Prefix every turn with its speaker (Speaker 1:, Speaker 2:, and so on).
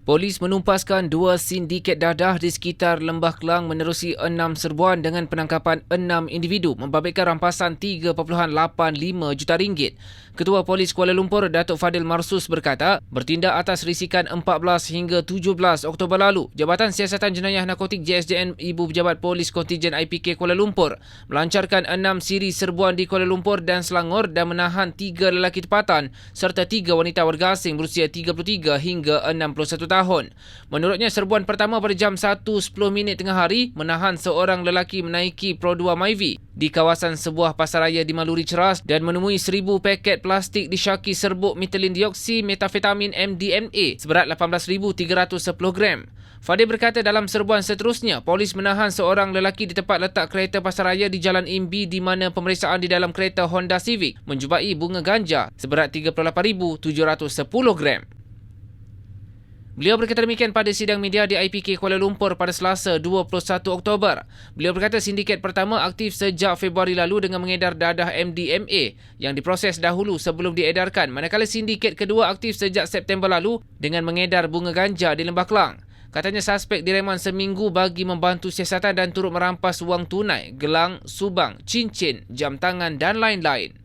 Speaker 1: Polis menumpaskan dua sindiket dadah di sekitar Lembah Kelang menerusi enam serbuan dengan penangkapan enam individu membabitkan rampasan 3.85 juta ringgit. Ketua Polis Kuala Lumpur Datuk Fadil Marsus berkata, bertindak atas risikan 14 hingga 17 Oktober lalu, Jabatan Siasatan Jenayah Narkotik JSJN Ibu Pejabat Polis Kontijen IPK Kuala Lumpur melancarkan enam siri serbuan di Kuala Lumpur dan Selangor dan menahan tiga lelaki tempatan serta tiga wanita warga asing berusia 33 hingga 61 tahun. Menurutnya, serbuan pertama pada jam 1.10 minit tengah hari menahan seorang lelaki menaiki Pro 2 Myvi di kawasan sebuah pasaraya di Maluri Ceras dan menemui 1,000 paket plastik disyaki serbuk metilin dioksi metafetamin MDMA seberat 18,310 gram. Fadil berkata dalam serbuan seterusnya, polis menahan seorang lelaki di tempat letak kereta pasaraya di Jalan Imbi di mana pemeriksaan di dalam kereta Honda Civic menjumpai bunga ganja seberat 38,710 gram. Beliau berkata demikian pada sidang media di IPK Kuala Lumpur pada Selasa 21 Oktober. Beliau berkata sindiket pertama aktif sejak Februari lalu dengan mengedar dadah MDMA yang diproses dahulu sebelum diedarkan manakala sindiket kedua aktif sejak September lalu dengan mengedar bunga ganja di Lembah Kelang. Katanya suspek direman seminggu bagi membantu siasatan dan turut merampas wang tunai, gelang, subang, cincin, jam tangan dan lain-lain.